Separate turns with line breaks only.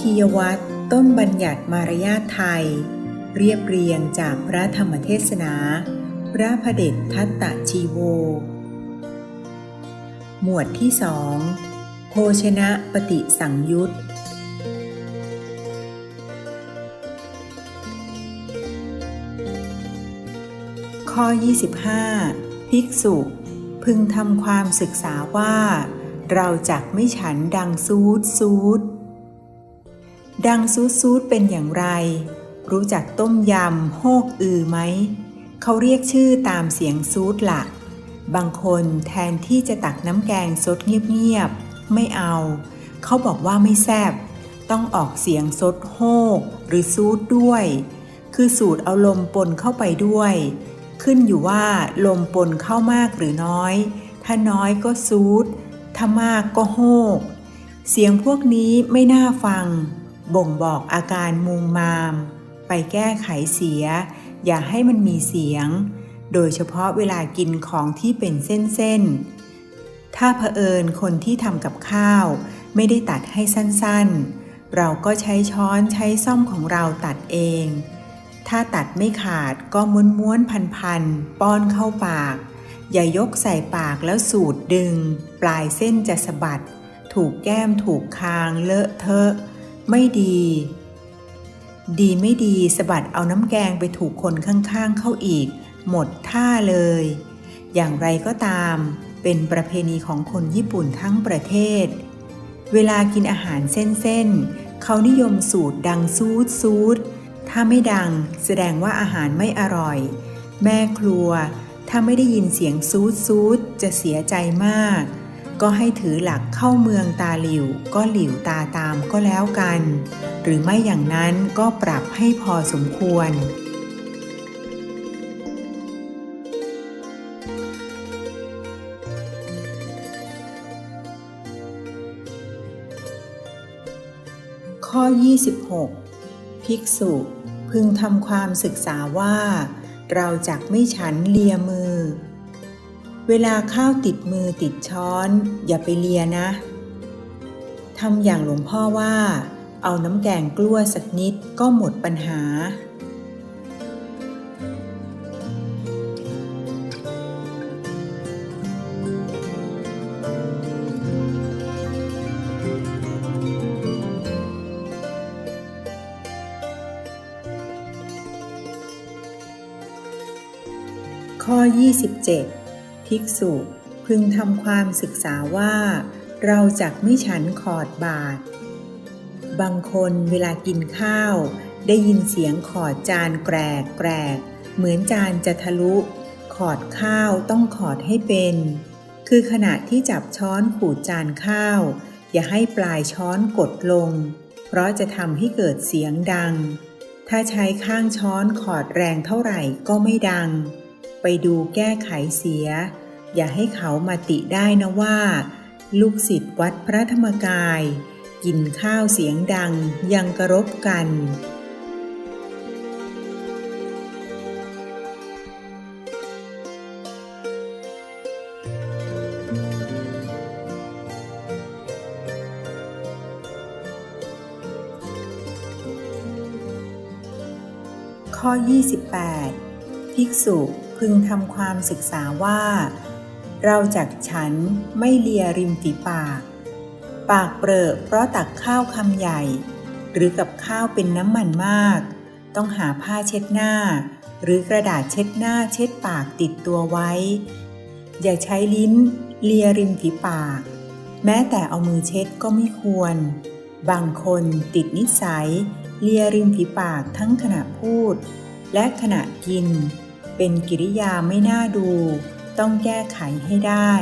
คียวัตรต้นบัญญัติมารยาทไทย เรียบเรียงจากพระธรรมเทศนา พระพระเดชทัตตะชีโว หมวดที่สองโภชนะปฏิสังยุตข้อ 25 ภิกษุ พึงทำความศึกษาว่า เราจักไม่ฉันดังซูดซูด ดังซูดซูดเป็นอย่างไร รู้จักต้มยำโฮกอือไหม เขาเรียกชื่อตามเสียงซูดละบางคนแทนที่จะตักน้ำแกงสดเงียบๆ ไม่เอา เขาบอกว่าไม่แซบ ต้องออกเสียงซดโฮกหรือซูดด้วย คือสูดเอาลมปนเข้าไปด้วย ขึ้นอยู่ว่าลมปนเข้ามากหรือน้อย ถ้าน้อยก็ซูดถ้ามากก็โฮก เสียงพวกนี้ไม่น่าฟัง บ่งบอกอาการมูมาม ไปแก้ไขเสีย อย่าให้มันมีเสียง โดยเฉพาะเวลากินของที่เป็นเส้นๆ ถ้าเผอิญคนที่ทำกับข้าว ไม่ได้ตัดให้สั้นๆ เราก็ใช้ช้อนใช้ซ่อมของเราตัดเอง ถ้าตัดไม่ขาดก็ม้วนม้วนพันพันๆ ป้อนเข้าปาก อย่ายกใส่ปากแล้วสูดดึง ปลายเส้นจะสะบัด ถูกแก้มถูกคางเลอะเทอะ ไม่ดี ดีไม่ดีสะบัดเอาน้ำแกงไปถูกคนข้างๆเข้าอีก หมดท่าเลย อย่างไรก็ตาม เป็นประเพณีของคนญี่ปุ่นทั้งประเทศ เวลากินอาหารเส้นๆเขานิยมสูตรดังซูดซูดถ้าไม่ดังแสดงว่าอาหารไม่อร่อย แม่ครัว ถ้าไม่ได้ยินเสียงซูดซูดจะเสียใจมาก ก็ให้ถือหลักเข้าเมืองตาหลิวก็หลิวตาตามก็แล้วกัน หรือไม่อย่างนั้นก็ปรับให้พอสมควรข้อ 26 ภิกษุพึงทำความศึกษาว่า เราจักไม่ฉันเลียมือ เวลาข้าวติดมือติดช้อน อย่าไปเลียนะทำอย่างหลวงพ่อว่า เอาน้ำแกงกล้วสักนิดก็หมดปัญหา ข้อ 27 ภิกษุ พึงทำความศึกษาว่า เราจักไม่ฉันขอดบาท บางคนเวลากินข้าว ได้ยินเสียงขอดจานแกรกแกรกเหมือนจานจะทะลุ ขอดข้าวต้องขอดให้เป็น คือขณะที่จับช้อนขูดจานข้าว อย่าให้ปลายช้อนกดลง เพราะจะทำให้เกิดเสียงดัง ถ้าใช้ข้างช้อนขอดแรงเท่าไหร่ก็ไม่ดัง ไปดูแก้ไขเสีย อย่าให้เขามาติได้นะว่า ลูกศิษย์วัดพระธรรมกาย กินข้าวเสียงดังยังกระรบกัน ข้อ 28 ภิกษุพึงทำความศึกษาว่า เราจักฉันไม่เลียริมฝีปาก ปากเปรอะเพราะตักข้าวคำใหญ่ หรือกับข้าวเป็นน้ำมันมาก ต้องหาผ้าเช็ดหน้า หรือกระดาษเช็ดหน้าเช็ดปากติดตัวไว้ อย่าใช้ลิ้น เลียริมฝีปาก แม้แต่เอามือเช็ดก็ไม่ควร บางคนติดนิสัย เลียริมฝีปากทั้งขณะพูด และขณะกิน เป็นกิริยาไม่น่าดู ต้องแก้ไขให้ได้